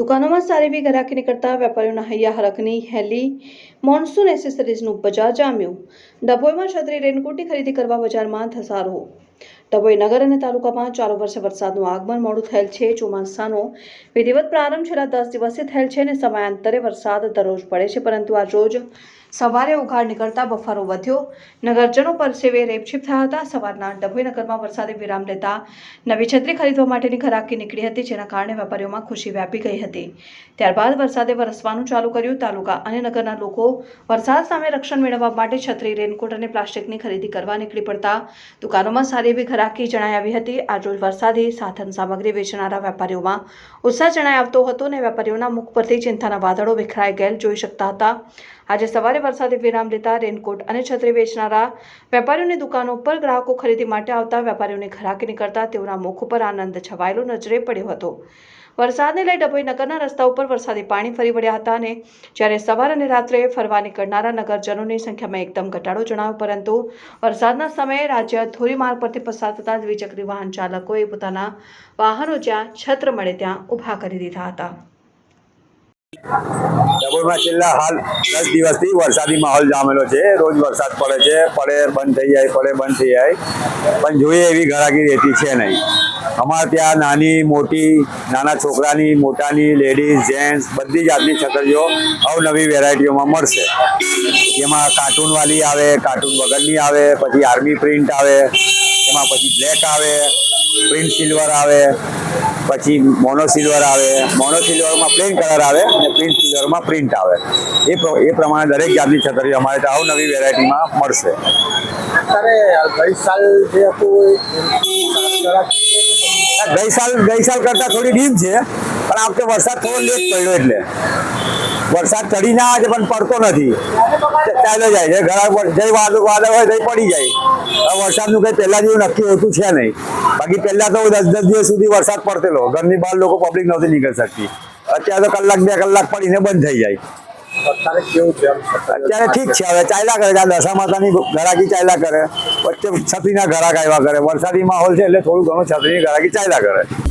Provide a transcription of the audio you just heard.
દુકાનોમાં સારી એવી ગ્રાહકી નીકળતા વેપારીઓના હૈયા હરકની હેલી, મોન્સૂન એસેસરીઝનું બજાર જામ્યું. ડભોઈમાં છત્રી રેનકોટની ખરીદી કરવા બજારમાં ધસારો. ડભોઈ નગર અને તાલુકામાં ચાલુ વર્ષે વરસાદનું આગમન મોડું થયેલ છે. ચોમાસાનો વિધિવત પ્રારંભ છેલ્લા દસ દિવસથી થયેલ છે અને સમયાંતરે વરસાદ દરરોજ પડે છે, પરંતુ આજ રોજ સવારે ઉઘાડ નીકળતા બફારો વધ્યો. નગરજનો પરસેવે રેપછીપ થયા હતા. સવારના ડભોઈ નગરમાં વરસાદે વિરામ લેતા નવી છત્રી ખરીદવા માટેની ખરાકી નીકળી હતી, જેના કારણે વેપારીઓમાં ખુશી વ્યાપી ગઈ હતી. ત્યારબાદ વરસાદે વરસવાનું ચાલુ કર્યું. તાલુકા અને નગરના લોકો વરસાદ સામે રક્ષણ મેળવવા માટે છત્રી, રેનકોટ અને પ્લાસ્ટિકની ખરીદી કરવા નીકળી પડતા દુકાનોમાં સારી એવી ઘરાકી જણાઈ આવી હતી. આજરોજ વરસાદી સાધન સામગ્રી વેચનારા વેપારીઓમાં ઉત્સાહ જણાઈ આવતો હતો અને વેપારીઓના મુખ પરથી ચિંતાના વાદળો વિખરાઈ ગયેલ જોઈ શકતા હતા. આજે સવારે વરસાદી વિરામ લેતા રેનકોટ અને છત્રી વેચનારા વેપારીઓની દુકાનો પર ગ્રાહકો ખરીદી માટે આવતા વેપારીઓની ઘરાકી નીકળતા તેઓના મુખ ઉપર આનંદ છવાયેલો નજરે પડ્યો હતો. વરસાદને લઈ ડભોઈ નગરના રસ્તા ઉપર વરસાદી પાણી ફરી વળ્યા હતા અને જ્યારે સવાર અને રાત્રે ફરવા નીકળનારા નગરજનોની સંખ્યામાં એકદમ ઘટાડો જણાવ્યો પરંતુ વરસાદના સમયે રાજ્ય ધોરીમાર્ગ પરથી પસાર થતા દ્વિચક્રી વાહન ચાલકોએ પોતાના વાહનો જ્યાં છત્ર મળે ત્યાં ઊભા કરી દીધા હતા. ડભોઈમાં છેલ્લા હાલ દસ દિવસથી વરસાદી માહોલ જામેલો છે. રોજ વરસાદ પડે છે, પડે, બંધ થઈ જાય, પડે, બંધ થઈ જાય. પણ જોઈએ એવી ઘરાકી રહેતી છે નહીં. અમારે ત્યાં નાની, મોટી, નાના છોકરાની, મોટાની, લેડીઝ, જેન્ટ્સ, બધી જાતની છકરીઓ અવનવી વેરાયટીઓમાં મળશે. જેમાં કાર્ટૂનવાળી આવે, કાર્ટૂન વગરની આવે, પછી આર્મી પ્રિન્ટ આવે એમાં પછી બ્લેક આવે પ્રિન્ટ સિલ્વર આવે પછી મોનો સિલ્વર આવે. મોનો સિલ્વરમાં પ્લેન કલર આવે અને પ્રિન્ટ સિલ્વરમાં પ્રિન્ટ આવે. એ એ પ્રમાણે દરેક જાતની છત્રી અમારે ત્યાં અવનવી વેરાયટીમાં મળશે. અત્યારે ગઈ સાલ જે હતું ગઈ સાલ ગઈ સાલ કરતાં થોડી ડીમ છે પણ આ વખતે વરસાદ થોડો લેટ પડ્યો એટલે. વરસાદ ચડી ના આવે છે પણ પડતો નથી. ચાલ્યો જાય છે. ઘણા પર જઈ વાદળ વાદળ હોય તઈ પડી જાય. હવે વરસાદનું કંઈ પહેલા જેવું નક્કી હોતું છે નહીં. બાકી પહેલા તો દસ દસ દિવસ સુધી વરસાદ પડતેલો. ઘરની બહાર લોકો પબ્લિક નહોતી નીકળી શકતી. અત્યારે તો કલાક બે કલાક પડીને બંધ થઈ જાય. અત્યારે કેવું છે આમ? અત્યારે ઠીક છે. હવે ચાલ્યા કરે આ દશા માતાની ઘરાકી ચાલ્યા કરે. વચ્ચે છત્રીના ઘરાક આવ્યા કરે. વરસાદી માહોલ છે એટલે થોડું ઘણું છત્રીની ઘરાકી ચાલ્યા કરે.